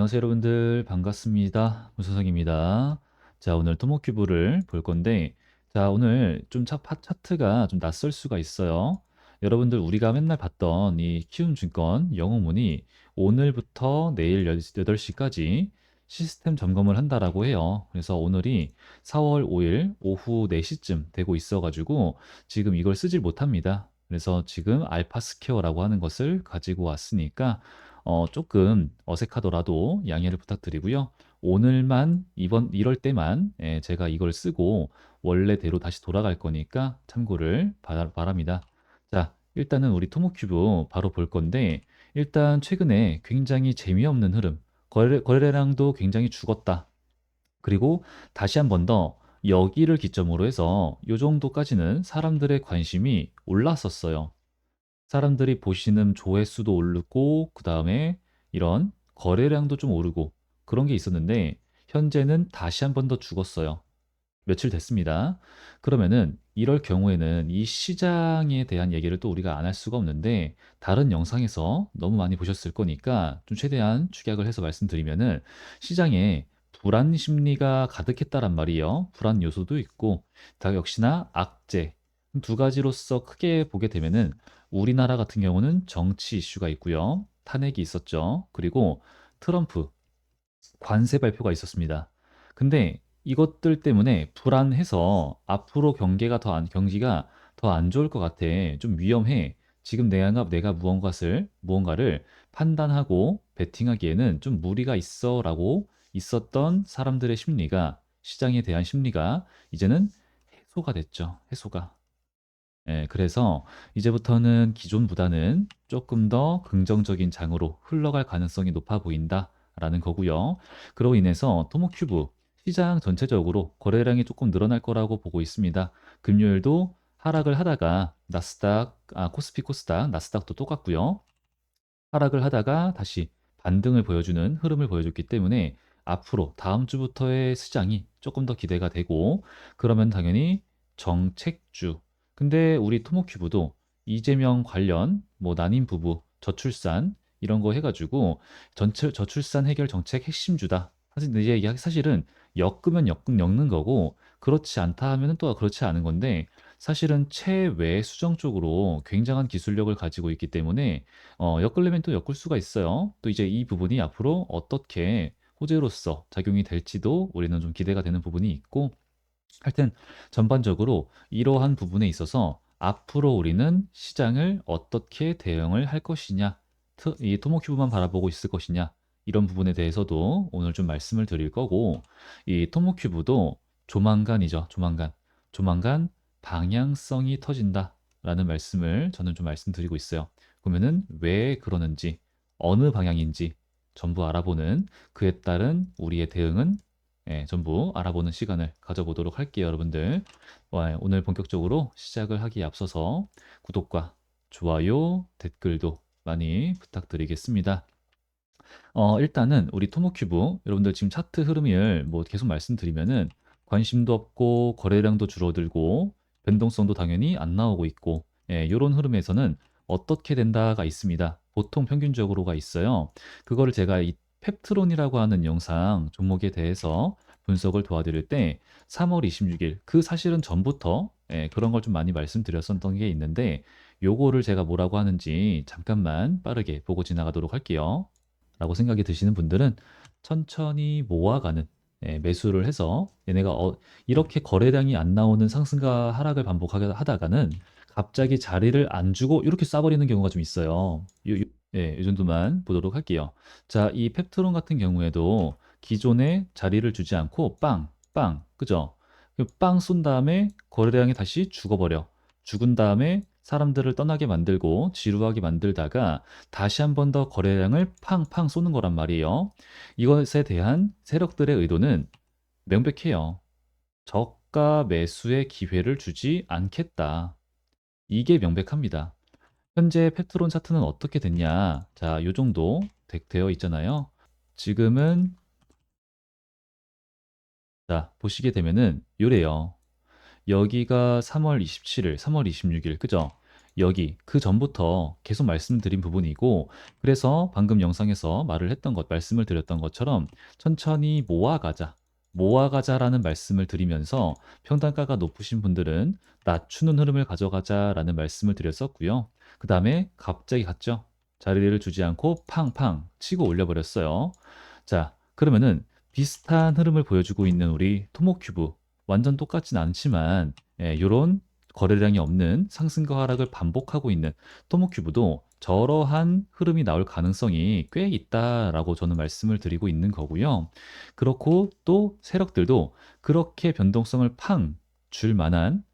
안녕하세요 여러분들 반갑습니다. 문선성입니다. 자 오늘 토모큐브를 볼 건데 자 오늘 좀 차, 파- 차트가 좀 낯설 수가 있어요. 여러분들 우리가 맨날 봤던 이 키움증권 영웅문이 오늘부터 내일 8시까지 시스템 점검을 한다라고 해요. 그래서 오늘이 4월 5일 오후 4시쯤 되고 있어 가지고 지금 이걸 쓰질 못합니다. 그래서 지금 알파스퀘어라고 하는 것을 가지고 왔으니까 어, 조금 어색하더라도 양해를 부탁드리고요. 오늘만 이번 이럴 때만 예, 제가 이걸 쓰고 원래대로 다시 돌아갈 거니까 참고를 바, 바랍니다. 자, 일단은 우리 토모큐브 바로 볼 건데 일단 최근에 굉장히 재미없는 흐름, 거래, 거래량도 굉장히 죽었다. 그리고 다시 한 번 더 여기를 기점으로 해서 이 정도까지는 사람들의 관심이 올랐었어요. 사람들이 보시는 조회수도 오르고 그다음에 이런 거래량도 좀 오르고 그런 게 있었는데 현재는 다시 한 번 더 죽었어요. 며칠 됐습니다. 그러면은 이럴 경우에는 이 시장에 대한 얘기를 또 우리가 안 할 수가 없는데 다른 영상에서 너무 많이 보셨을 거니까 좀 최대한 축약을 해서 말씀드리면은 시장에 불안 심리가 가득했다란 말이에요. 불안 요소도 있고 다 역시나 악재 두 가지로서 크게 보게 되면은 우리나라 같은 경우는 정치 이슈가 있고요. 탄핵이 있었죠. 그리고 트럼프 관세 발표가 있었습니다. 근데 이것들 때문에 불안해서 앞으로 경계가 더 안, 경기가 더 안 좋을 것 같아. 좀 위험해. 지금 내가, 내가 무언가를, 무언가를 판단하고 베팅하기에는 좀 무리가 있어 라고 있었던 사람들의 심리가, 시장에 대한 심리가 이제는 해소가 됐죠. 해소가. 예, 그래서 이제부터는 기존보다는 조금 더 긍정적인 장으로 흘러갈 가능성이 높아 보인다라는 거고요. 그로 인해서 토모큐브 시장 전체적으로 거래량이 조금 늘어날 거라고 보고 있습니다. 금요일도 하락을 하다가 나스닥, 아, 코스피 코스닥, 나스닥도 똑같고요. 하락을 하다가 다시 반등을 보여주는 흐름을 보여줬기 때문에 앞으로 다음 주부터의 시장이 조금 더 기대가 되고 그러면 당연히 정책주 근데 우리 토모큐브도 이재명 관련 뭐 난임 부부 저출산 이런 거 해가지고 전체 저출산 해결 정책 핵심주다. 사실 이제 이게 사실은 엮으면 엮, 는 거고 그렇지 않다 하면은 또 그렇지 않은 건데 사실은 체외 수정 쪽으로 굉장한 기술력을 가지고 있기 때문에 어, 엮으려면 또 엮을 수가 있어요. 또 이제 이 부분이 앞으로 어떻게 호재로서 작용이 될지도 우리는 좀 기대가 되는 부분이 있고 하여튼 전반적으로 이러한 부분에 있어서 앞으로 우리는 시장을 어떻게 대응을 할 것이냐, 이 토모큐브만 바라보고 있을 것이냐, 이런 부분에 대해서도 오늘 좀 말씀을 드릴 거고, 이 토모큐브도 조만간이죠. 조만간. 조만간 방향성이 터진다. 라는 말씀을 저는 좀 말씀드리고 있어요. 그러면은 왜 그러는지, 어느 방향인지 전부 알아보는 그에 따른 우리의 대응은 예, 전부 알아보는 시간을 가져보도록 할게요, 여러분들. 와, 오늘 본격적으로 시작을 하기에 앞서서 구독과 좋아요, 댓글도 많이 부탁드리겠습니다. 어, 일단은 우리 토모큐브 여러분들 지금 차트 흐름을 뭐 계속 말씀드리면은 관심도 없고 거래량도 줄어들고 변동성도 당연히 안 나오고 있고 예, 이런 흐름에서는 어떻게 된다가 있습니다. 보통 평균적으로가 있어요. 그거를 제가 이 펩트론이라고 하는 영상 종목에 대해서 분석을 도와드릴 때 3월 26일 그 사실은 전부터 예, 그런 걸 좀 많이 말씀드렸었던 게 있는데 요거를 제가 뭐라고 하는지 잠깐만 빠르게 보고 지나가도록 할게요. 라고 생각이 드시는 분들은 천천히 모아가는 예, 매수를 해서 얘네가 어, 이렇게 거래량이 안 나오는 상승과 하락을 반복하다가는 갑자기 자리를 안 주고 이렇게 쏴버리는 경우가 좀 있어요. 요, 요, 예, 이 정도만 보도록 할게요. 자, 이 펩트론 같은 경우에도 기존에 자리를 주지 않고 빵, 빵, 그죠? 빵 쏜 다음에 거래량이 다시 죽어버려. 죽은 다음에 사람들을 떠나게 만들고 지루하게 만들다가 다시 한 번 더 거래량을 팡팡 쏘는 거란 말이에요. 이것에 대한 세력들의 의도는 명백해요. 저가 매수의 기회를 주지 않겠다. 이게 명백합니다. 현재 페트론 차트는 어떻게 됐냐? 자, 요 정도 되어 있잖아요. 지금은 자, 보시게 되면은 요래요. 여기가 3월 27일, 3월 26일, 그죠? 여기 그 전부터 계속 말씀드린 부분이고 그래서 방금 영상에서 말을 했던 것 말씀을 드렸던 것처럼 천천히 모아가자. 모아가자라는 말씀을 드리면서 평단가가 높으신 분들은 낮추는 흐름을 가져가자라는 말씀을 드렸었고요. 그 다음에 갑자기 갔죠. 자리를 주지 않고 팡팡 치고 올려버렸어요. 자, 그러면은 비슷한 흐름을 보여주고 있는 우리 토모큐브 완전 똑같진 않지만 예, 요런 거래량이 없는 상승과 하락을 반복하고 있는 토모큐브도 저러한 흐름이 나올 가능성이 꽤 있다라고 저는 말씀을 드리고 있는 거고요. 그렇고 또 세력들도 그렇게 변동성을 팡 줄 만한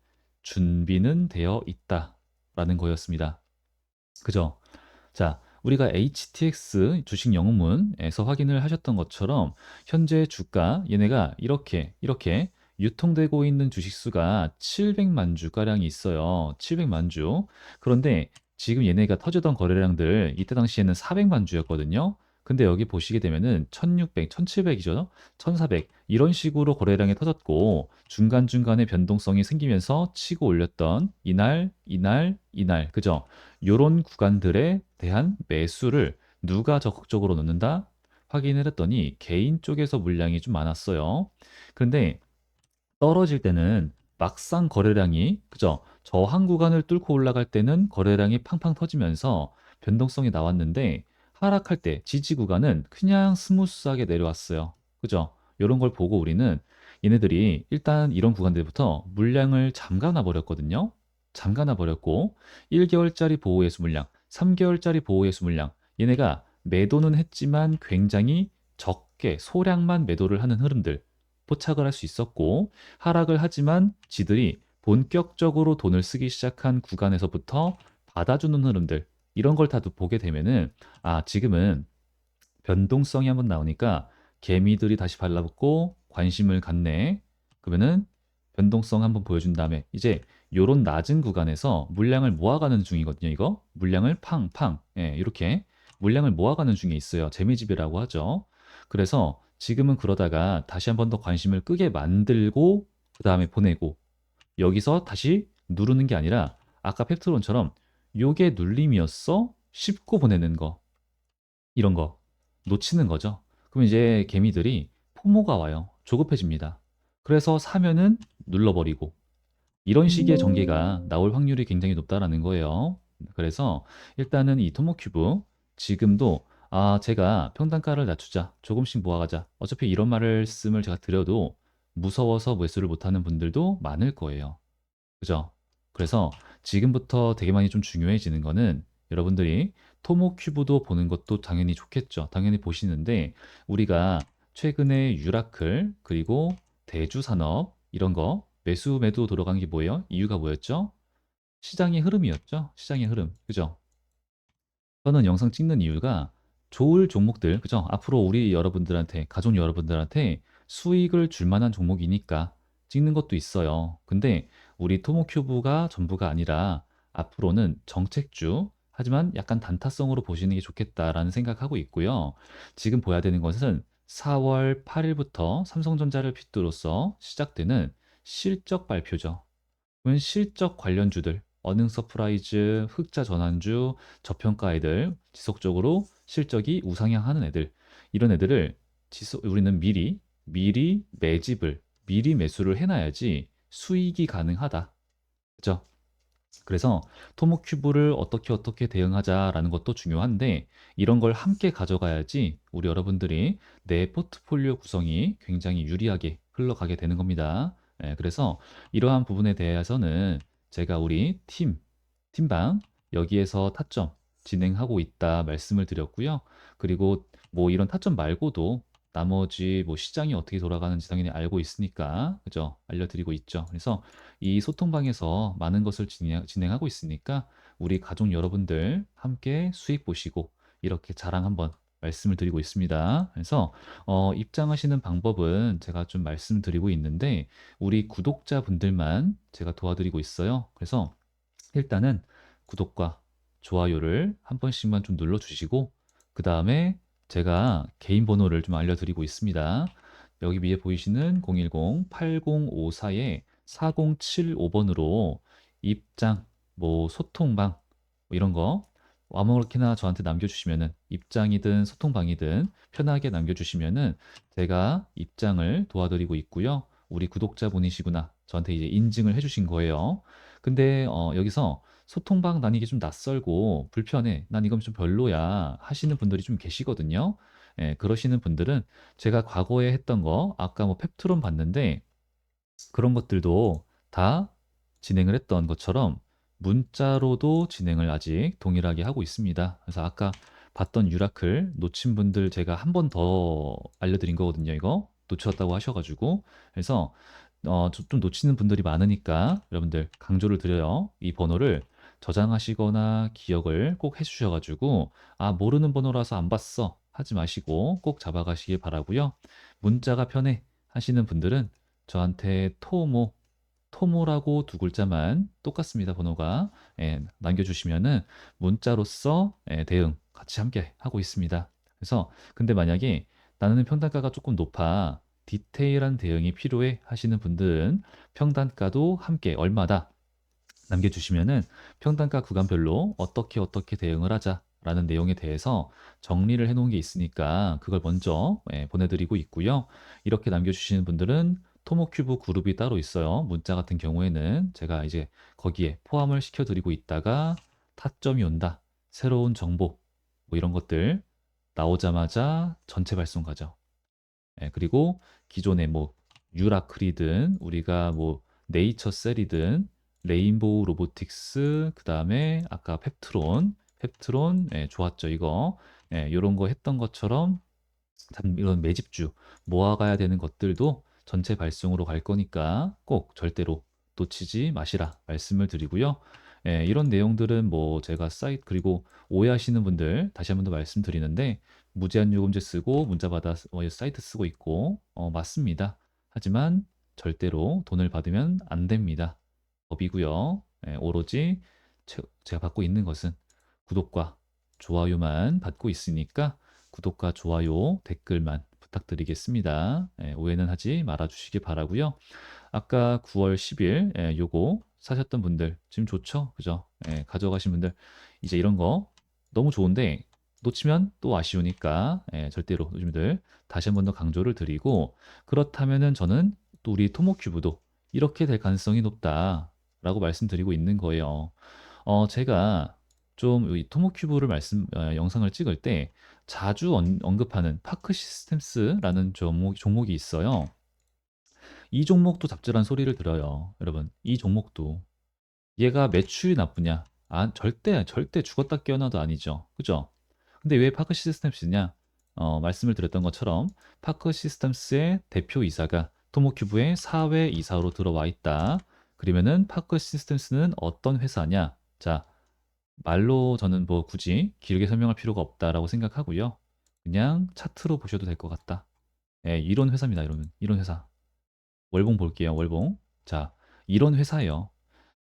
준비는 되어 있다라는 거였습니다. 그죠? 자, 우리가 HTX 주식 영문에서 확인을 하셨던 것처럼 현재 주가 얘네가 이렇게 이렇게 유통되고 있는 주식수가 700만 주가량이 있어요. 700만 주. 그런데 지금 얘네가 터지던 거래량들 이때 당시에는 400만 주였거든요. 근데 여기 보시게 되면은 1600, 1700이죠. 1400 이런 식으로 거래량이 터졌고 중간중간에 변동성이 생기면서 치고 올렸던 이날, 이날, 이날. 그죠? 요런 구간들에 대한 매수를 누가 적극적으로 넣는다? 확인을 했더니 개인 쪽에서 물량이 좀 많았어요. 그런데 떨어질 때는 막상 거래량이 그죠? 저한 구간을 뚫고 올라갈 때는 거래량이 팡팡 터지면서 변동성이 나왔는데 하락할 때 지지 구간은 그냥 스무스하게 내려왔어요. 그죠? 이런 걸 보고 우리는 얘네들이 일단 이런 구간들부터 물량을 잠가놔 버렸거든요. 잠가놔 버렸고 1개월짜리 보호예수 물량, 3개월짜리 보호예수 물량 얘네가 매도는 했지만 굉장히 적게 소량만 매도를 하는 흐름들 포착을 할 수 있었고 하락을 하지만 지들이 본격적으로 돈을 쓰기 시작한 구간에서부터 받아주는 흐름들 이런 걸 다 보게 되면은 아 지금은 변동성이 한번 나오니까 개미들이 다시 발라붙고 관심을 갖네. 그러면은 변동성 한번 보여준 다음에 이제 요런 낮은 구간에서 물량을 모아가는 중이거든요 이거 물량을 팡팡 예, 이렇게 물량을 모아가는 중에 있어요 재미집이라고 하죠 그래서 지금은 그러다가 다시 한 번 더 관심을 끄게 만들고 그 다음에 보내고 여기서 다시 누르는 게 아니라 아까 펩트론처럼 요게 눌림이었어 씹고 보내는 거 이런 거 놓치는 거죠. 그럼 이제 개미들이 포모가 와요. 조급해집니다. 그래서 사면은 눌러버리고 이런 식의 전개가 나올 확률이 굉장히 높다라는 거예요. 그래서 일단은 이 토모큐브 지금도 아, 제가 평단가를 낮추자. 조금씩 모아가자. 어차피 이런 말씀을 제가 드려도 무서워서 매수를 못하는 분들도 많을 거예요. 그죠? 그래서 지금부터 되게 많이 좀 중요해지는 거는 여러분들이 토모 큐브도 보는 것도 당연히 좋겠죠. 당연히 보시는데 우리가 최근에 유라클 그리고 대주 산업 이런 거 매수 매도 들어간 게 뭐예요? 이유가 뭐였죠? 시장의 흐름이었죠. 시장의 흐름. 그죠? 저는 영상 찍는 이유가 좋을 종목들, 그죠? 앞으로 우리 여러분들한테, 가족 여러분들한테 수익을 줄 만한 종목이니까 찍는 것도 있어요. 근데 우리 토모큐브가 전부가 아니라 앞으로는 정책주, 하지만 약간 단타성으로 보시는 게 좋겠다라는 생각하고 있고요. 지금 보야 되는 것은 4월 8일부터 삼성전자를 빗두로서 시작되는 실적 발표죠. 그러면 실적 관련주들, 어능 서프라이즈, 흑자 전환주, 저평가 애들 지속적으로 실적이 우상향하는 애들 이런 애들을 지속 우리는 미리 미리 매집을 미리 매수를 해놔야지 수익이 가능하다. 그죠? 그래서 토모큐브를 어떻게 어떻게 대응하자라는 것도 중요한데 이런 걸 함께 가져가야지 우리 여러분들이 내 포트폴리오 구성이 굉장히 유리하게 흘러가게 되는 겁니다. 예, 그래서 이러한 부분에 대해서는 제가 우리 팀, 팀방 여기에서 타점 진행하고 있다 말씀을 드렸고요. 그리고 뭐 이런 타점 말고도 나머지 뭐 시장이 어떻게 돌아가는지 당연히 알고 있으니까 그죠? 알려드리고 있죠. 그래서 이 소통방에서 많은 것을 진행, 진행하고 있으니까 우리 가족 여러분들 함께 수익 보시고 이렇게 자랑 한번 말씀을 드리고 있습니다. 그래서 어, 입장하시는 방법은 제가 좀 말씀드리고 있는데 우리 구독자분들만 제가 도와드리고 있어요. 그래서 일단은 구독과 좋아요를 한 번씩만 좀 눌러주시고 그 다음에 제가 개인 번호를 좀 알려드리고 있습니다. 여기 위에 보이시는 010-8054-4075번으로 입장 뭐 소통방 뭐 이런 거 아무렇게나 저한테 남겨주시면은 입장이든 소통방이든 편하게 남겨주시면은 제가 입장을 도와드리고 있고요. 우리 구독자분이시구나. 저한테 이제 인증을 해주신 거예요. 근데 어, 여기서 소통방 난 이게 좀 낯설고 불편해. 난 이건 좀 별로야. 하시는 분들이 좀 계시거든요. 예, 그러시는 분들은 제가 과거에 했던 거, 아까 뭐 펩트론 봤는데 그런 것들도 다 진행을 했던 것처럼 문자로도 진행을 아직 동일하게 하고 있습니다. 그래서 아까 봤던 유라클 놓친 분들 제가 한 번 더 알려드린 거거든요. 이거 놓쳤다고 하셔가지고 그래서 어, 좀좀 놓치는 분들이 많으니까 여러분들 강조를 드려요. 이 번호를 저장하시거나 기억을 꼭 해주셔가지고 아 모르는 번호라서 안 봤어 하지 마시고 꼭 잡아가시길 바라고요. 문자가 편해 하시는 분들은 저한테 토모 토모라고 두 글자만 똑같습니다. 번호가 예, 남겨주시면은 문자로서 예, 대응 같이 함께 하고 있습니다. 그래서 근데 만약에 나는 평단가가 조금 높아 디테일한 대응이 필요해 하시는 분들은 평단가도 함께 얼마다 남겨주시면은 평단가 구간별로 어떻게 어떻게 대응을 하자 라는 내용에 대해서 정리를 해 놓은 게 있으니까 그걸 먼저 예, 보내드리고 있고요. 이렇게 남겨주시는 분들은 토모큐브 그룹이 따로 있어요. 문자 같은 경우에는 제가 이제 거기에 포함을 시켜드리고 있다가 타점이 온다. 새로운 정보 뭐 이런 것들 나오자마자 전체 발송 가죠. 예, 그리고 기존에 뭐 유라클이든 우리가 뭐 네이처 셀이든 레인보우 로보틱스 그 다음에 아까 펩트론 펩트론 예, 좋았죠 이거 예, 이런 거 했던 것처럼 참 이런 매집주 모아가야 되는 것들도 전체 발송으로 갈 거니까 꼭 절대로 놓치지 마시라 말씀을 드리고요. 예, 이런 내용들은 뭐 제가 사이트 그리고 오해하시는 분들 다시 한 번 더 말씀드리는데 무제한 요금제 쓰고 문자 받아 어, 사이트 쓰고 있고 어, 맞습니다. 하지만 절대로 돈을 받으면 안 됩니다. 법이고요. 예, 오로지 제, 제가 받고 있는 것은 구독과 좋아요만 받고 있으니까 구독과 좋아요, 댓글만 부탁드리겠습니다. 예, 오해는 하지 말아 주시기 바라고요. 아까 9월 10일 예, 요거 사셨던 분들 지금 좋죠? 그죠? 예, 가져가신 분들 이제 이런 거 너무 좋은데 놓치면 또 아쉬우니까 예, 절대로 요즘들 다시 한 번 더 강조를 드리고 그렇다면은 저는 또 우리 토모큐브도 이렇게 될 가능성이 높다라고 말씀드리고 있는 거예요. 어, 제가 좀 이 토모큐브를 말씀 어, 영상을 찍을 때 자주 언, 언급하는 파크 시스템스라는 종목, 종목이 있어요. 이 종목도 잡질한 소리를 들어요. 여러분, 이 종목도 얘가 매출이 나쁘냐? 아, 절대 절대 죽었다 깨어나도 아니죠. 그죠? 근데 왜 파크 시스템스냐? 어, 말씀을 드렸던 것처럼 파크 시스템스의 대표 이사가 토모큐브의 사회 이사로 들어와 있다. 그러면은 파크 시스템스는 어떤 회사냐? 자, 말로 저는 뭐 굳이 길게 설명할 필요가 없다라고 생각하고요. 그냥 차트로 보셔도 될 것 같다. 예, 이런 회사입니다. 이런 이런 회사. 월봉 볼게요. 월봉. 자, 이런 회사예요.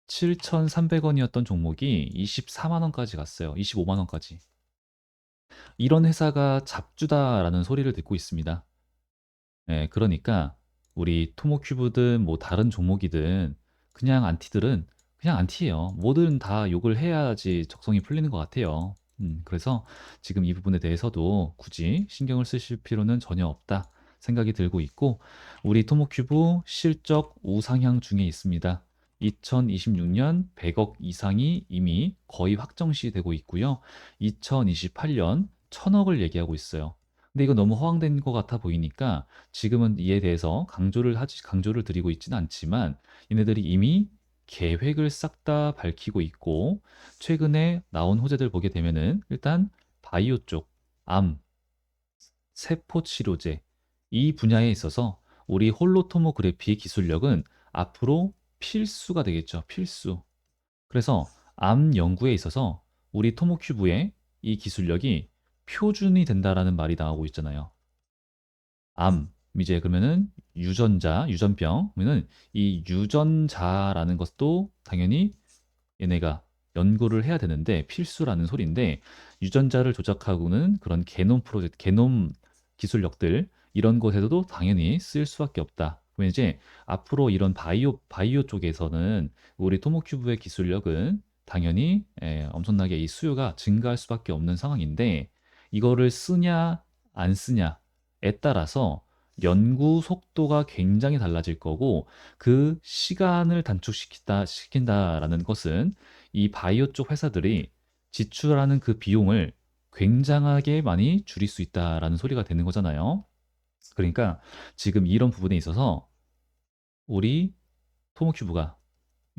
7,300원이었던 종목이 24만 원까지 갔어요. 25만 원까지. 이런 회사가 잡주다라는 소리를 듣고 있습니다. 예, 그러니까 우리 토모큐브든 뭐 다른 종목이든 그냥 안티들은 그냥 안티예요. 뭐든 다 욕을 해야지 적성이 풀리는 것 같아요. 음, 그래서 지금 이 부분에 대해서도 굳이 신경을 쓰실 필요는 전혀 없다 생각이 들고 있고 우리 토모큐브 실적 우상향 중에 있습니다. 2026년 100억 이상이 이미 거의 확정시 되고 있고요. 2028년 1000억을 얘기하고 있어요. 근데 이거 너무 허황된 것 같아 보이니까 지금은 이에 대해서 강조를 하지 강조를 드리고 있지는 않지만 얘네들이 이미 계획을 싹 다 밝히고 있고 최근에 나온 호재들 보게 되면은 일단 바이오 쪽, 암, 세포 치료제 이 분야에 있어서 우리 홀로토모그래피 기술력은 앞으로 필수가 되겠죠. 필수. 그래서 암 연구에 있어서 우리 토모큐브의 이 기술력이 표준이 된다라는 말이 나오고 있잖아요. 암, 이제 그러면은 유전자, 유전병, 그러면은 이 유전자라는 것도 당연히 얘네가 연구를 해야 되는데 필수라는 소리인데 유전자를 조작하고는 그런 게놈 프로젝트, 게놈 기술력들 이런 곳에서도 당연히 쓸 수밖에 없다. 그러면 이제 앞으로 이런 바이오 바이오 쪽에서는 우리 토모큐브의 기술력은 당연히 예, 엄청나게 이 수요가 증가할 수밖에 없는 상황인데 이거를 쓰냐 안 쓰냐에 따라서 연구 속도가 굉장히 달라질 거고 그 시간을 단축시킨다 시킨다라는 것은 이 바이오 쪽 회사들이 지출하는 그 비용을 굉장하게 많이 줄일 수 있다라는 소리가 되는 거잖아요. 그러니까 지금 이런 부분에 있어서 우리 토모큐브가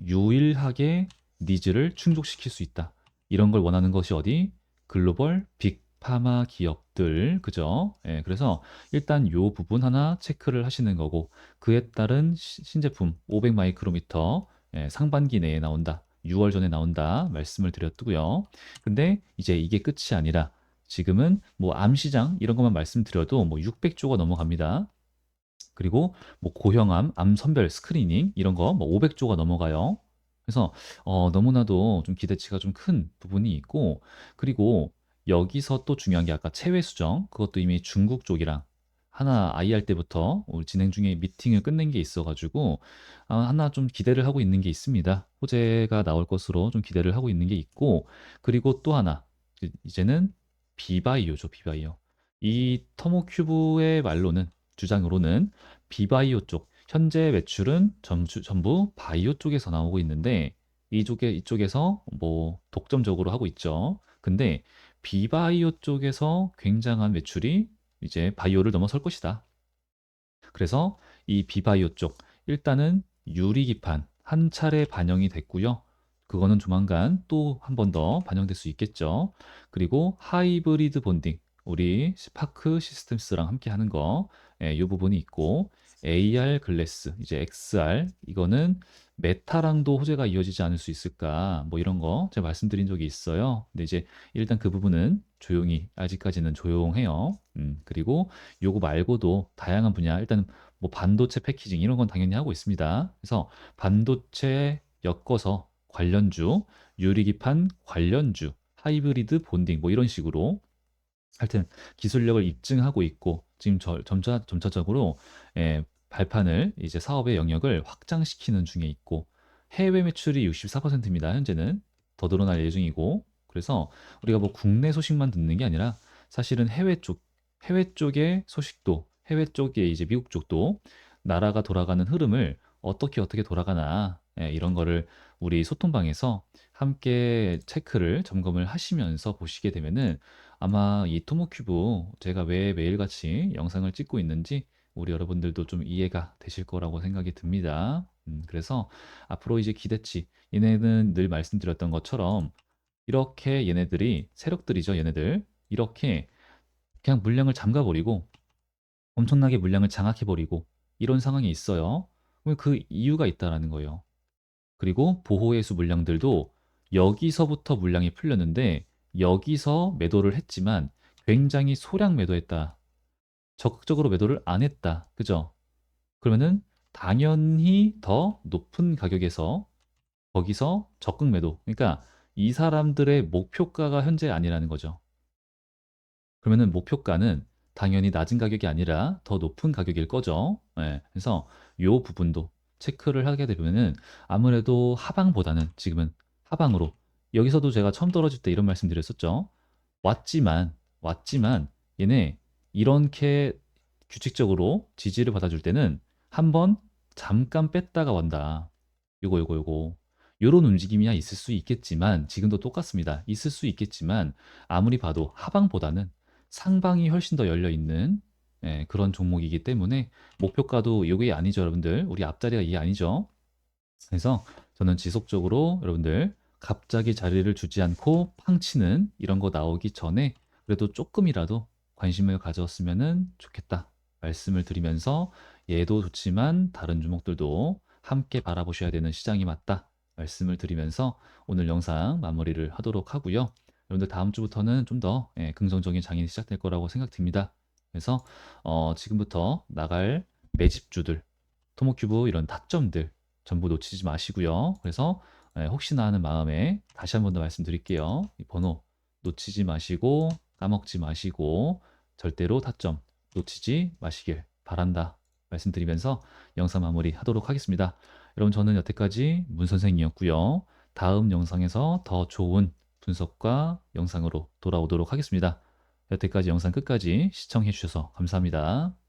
유일하게 니즈를 충족시킬 수 있다. 이런 걸 원하는 것이 어디? 글로벌 빅파마 기업 들, 그죠? 예, 그래서 일단 요 부분 하나 체크를 하시는 거고, 그에 따른 시- 신제품 500 마이크로미터 예, 상반기 내에 나온다. 6월 전에 나온다. 말씀을 드렸고요. 근데 이제 이게 끝이 아니라 지금은 뭐 암시장 이런 것만 말씀드려도 뭐 600조가 넘어갑니다. 그리고 뭐 고형암, 암 선별 스크리닝 이런 거 뭐 500조가 넘어가요. 그래서 어, 너무나도 좀 기대치가 좀 큰 부분이 있고 그리고 여기서 또 중요한 게 아까 체외 수정 그것도 이미 중국 쪽이랑 하나 IR 때부터 우리 진행 중에 미팅을 끝낸 게 있어가지고 아, 하나 좀 기대를 하고 있는 게 있습니다. 호재가 나올 것으로 좀 기대를 하고 있는 게 있고 그리고 또 하나 이- 이제는 비바이오죠 비바이오 이 터모큐브의 말로는 주장으로는 비바이오 쪽 현재 매출은 전주, 전부 바이오 쪽에서 나오고 있는데 이쪽에 이쪽에서 뭐 독점적으로 하고 있죠. 근데 비바이오 쪽에서 굉장한 매출이 이제 바이오를 넘어설 것이다. 그래서 이 비바이오 쪽 일단은 유리 기판 한 차례 반영이 됐고요. 그거는 조만간 또 한 번 더 반영될 수 있겠죠. 그리고 하이브리드 본딩 우리 스파크 시스템스랑 함께 하는 거, 예, 이 부분이 있고 AR 글래스 이제 XR 이거는 메타랑도 호재가 이어지지 않을 수 있을까 뭐 이런 거 제가 말씀드린 적이 있어요. 근데 이제 일단 그 부분은 조용히 아직까지는 조용해요. 음, 그리고 요거 말고도 다양한 분야 일단 뭐 반도체 패키징 이런 건 당연히 하고 있습니다. 그래서 반도체 엮어서 관련주, 유리기판 관련주, 하이브리드 본딩 뭐 이런 식으로 하여튼 기술력을 입증하고 있고 지금 저- 점차 점차적으로 예, 발판을 이제 사업의 영역을 확장시키는 중에 있고 해외 매출이 64%입니다. 현재는 더 늘어날 예정이고 그래서 우리가 뭐 국내 소식만 듣는 게 아니라 사실은 해외 쪽 해외 쪽의 소식도 해외 쪽에 이제 미국 쪽도 나라가 돌아가는 흐름을 어떻게 어떻게 돌아가나 예, 이런 거를 우리 소통방에서 함께 체크를 점검을 하시면서 보시게 되면은 아마 이 토모큐브 제가 왜 매일같이 영상을 찍고 있는지 우리 여러분들도 좀 이해가 되실 거라고 생각이 듭니다. 음, 그래서 앞으로 이제 기대치 얘네는 늘 말씀드렸던 것처럼 이렇게 얘네들이 세력들이죠, 얘네들 이렇게 그냥 물량을 잠가버리고 엄청나게 물량을 장악해버리고 이런 상황이 있어요. 그 이유가 있다라는 거예요. 그리고 보호해수 물량들도 여기서부터 물량이 풀렸는데 여기서 매도를 했지만 굉장히 소량 매도했다. 적극적으로 매도를 안 했다. 그죠? 그러면은 당연히 더 높은 가격에서 거기서 적극 매도. 그러니까 이 사람들의 목표가가 현재 아니라는 거죠. 그러면은 목표가는 당연히 낮은 가격이 아니라 더 높은 가격일 거죠. 예, 그래서 요 부분도 체크를 하게 되면은 아무래도 하방보다는 지금은 하방으로 여기서도 제가 처음 떨어질 때 이런 말씀 드렸었죠. 왔지만 왔지만 얘네 이렇게 규칙적으로 지지를 받아줄 때는 한번 잠깐 뺐다가 완다. 요거 요거 요거 요런 움직임이야 있을 수 있겠지만 지금도 똑같습니다. 있을 수 있겠지만 아무리 봐도 하방보다는 상방이 훨씬 더 열려 있는 예, 그런 종목이기 때문에 목표가도 이게 아니죠, 여러분들. 우리 앞자리가 이게 아니죠. 그래서 저는 지속적으로 여러분들 갑자기 자리를 주지 않고 팡치는 이런 거 나오기 전에 그래도 조금이라도 관심을 가졌으면 좋겠다. 말씀을 드리면서 얘도 좋지만 다른 종목들도 함께 바라보셔야 되는 시장이 맞다. 말씀을 드리면서 오늘 영상 마무리를 하도록 하고요. 여러분들 다음 주부터는 좀 더 긍정적인 장이 시작될 거라고 생각됩니다. 그래서 어, 지금부터 나갈 매집주들, 토모큐브 이런 타점들 전부 놓치지 마시고요. 그래서 예, 혹시나 하는 마음에 다시 한 번 더 말씀드릴게요. 이 번호 놓치지 마시고 까먹지 마시고 절대로 타점 놓치지 마시길 바란다. 말씀드리면서 영상 마무리 하도록 하겠습니다. 여러분 저는 여태까지 문 선생이었고요. 다음 영상에서 더 좋은 분석과 영상으로 돌아오도록 하겠습니다. 여태까지 영상 끝까지 시청해 주셔서 감사합니다.